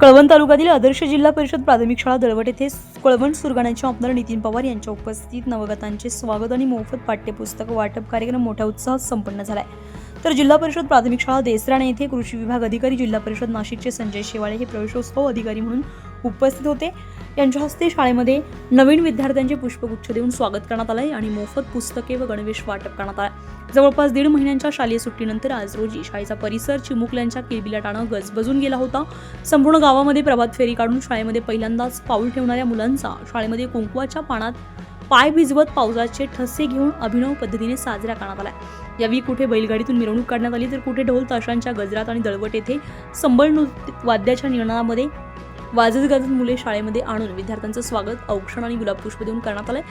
कळवण तालुक्यातील आदर्श जिल्हा परिषद प्राथमिक शाळा दळवट येथे कळवण सुरगाण्याचे आमदार नितीन पवार यांच्या उपस्थितीत नवगतांचे स्वागत आणि मोफत पाठ्यपुस्तक वाटप कार्यक्रम मोठ्या उत्साहात संपन्न झालाय. तर जिल्हा परिषद प्राथमिक शाळा देसराणे येथे कृषी विभाग अधिकारी जिल्हा परिषद नाशिकचे संजय शेवाळे हे प्रवेशोत्सव अधिकारी म्हणून उपस्थित होते. यांच्या हस्ते शाळेमध्ये नवीन विद्यार्थ्यांचे पुष्पगुच्छ देऊन स्वागत करण्यात आलंय आणि मोफत पुस्तके व गणवेश वाटप करण्यात आला. जवळपास दीड महिन्यांच्या शालेय सुट्टीनंतर आज रोजी शाळेचा परिसर चिमुकल्यांच्या किलबिलाटानं गजबजून गेला होता. संपूर्ण गावामध्ये प्रभात फेरी काढून शाळेमध्ये पहिल्यांदाच पाऊल ठेवणाऱ्या मुलांचा शाळेमध्ये कुंकवाच्या पानात पाय भिजवत पावसाचे ठसे घेऊन अभिनव पद्धतीने साजरा करण्यात आला यावेळी कुठे बैलगाडीतून मिरवणूक काढण्यात आली तर कुठे ढोल ताशांच्या गजरात आणि दळवट येथे संबळ नृत्य वाद्याच्या निर्णयामध्ये वाजत गाजत मुले शाळेमध्ये आणून विद्यार्थ्यांचं स्वागत औक्षण आणि गुलाबपुष्प देऊन करण्यात आलंय.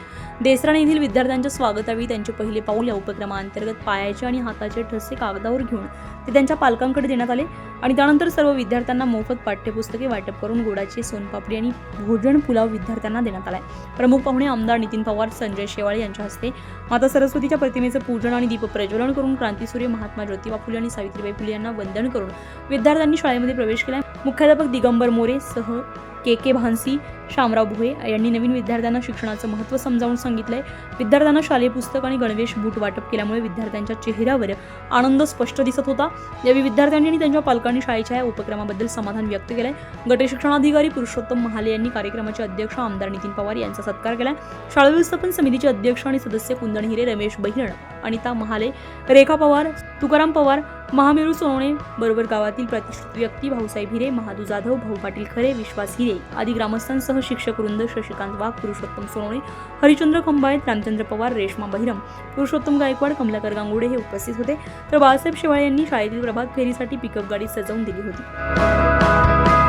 देसराणे येथील विद्यार्थ्यांच्या स्वागतावेळी त्यांचे पहिले पाऊल या उपक्रमाअंतर्गत पायाचे आणि हाताचे ठसे कागदावर घेऊन ते त्यांच्या पालकांकडे देण्यात आले. आणि त्यानंतर सर्व विद्यार्थ्यांना मोफत पाठ्यपुस्तके वाटप करून गोडाचे सोनपापडी आणि भोजन पुलाव विद्यार्थ्यांना देण्यात आलाय. प्रमुख पाहुणे आमदार नितीन पवार संजय शेवाळे यांच्या हस्ते माता सरस्वतीच्या प्रतिमेचं पूजन आणि दीप प्रज्वलन करून क्रांतीसूर्य महात्मा ज्योतिबा फुले आणि सावित्रीबाई फुले यांना वंदन करून विद्यार्थ्यांनी शाळेमध्ये प्रवेश केला मुख्याध्यापक दिगंबर मोरे सह के के भानसी शामराव भुये यांनी नवीन विद्यार्थ्यांना शिक्षणाचं महत्त्व समजावून सांगितलंय. विद्यार्थ्यांना शालेय पुस्तक आणि गणवेश बूट वाटप केल्यामुळे विद्यार्थ्यांच्या चेहऱ्यावर आनंद स्पष्ट दिसत होता. यावेळी विद्यार्थ्यांनी आणि त्यांच्या पालकांनी शाळेच्या या उपक्रमाबद्दल समाधान व्यक्त केलंय. गट शिक्षणाधिकारी पुरुषोत्तम महाले यांनी कार्यक्रमाचे अध्यक्ष आमदार नितीन पवार यांचा सत्कार केलाय. शाळा व्यवस्थापन समितीचे अध्यक्ष आणि सदस्य कुंदन हिरे रमेश बहिरण अनिता महाले रेखा पवार तुकाराम पवार महामेरू सोनवणे बरोबर गावातील प्रतिष्ठित व्यक्ती भाऊसाहेब हिरे महादू जाधव भाऊ पाटील खरे विश्वास हिरे आदी ग्रामस्थांसह शिक्षक वृंद शशिकांत वाघ पुरुषोत्तम सोनवणे हरिचंद्र खंबाळत रामचंद्र पवार रेश्मा बहिरम पुरुषोत्तम गायकवाड कमलाकर गांगुडे हे उपस्थित होते. तर बाळासाहेब शेवाळे यांनी शाळेतील प्रभात फेरीसाठी पिकअप गाडी सजवून दिली होती.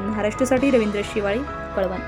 महाराष्ट्रासाठी रवींद्र शिवाळी कळवण.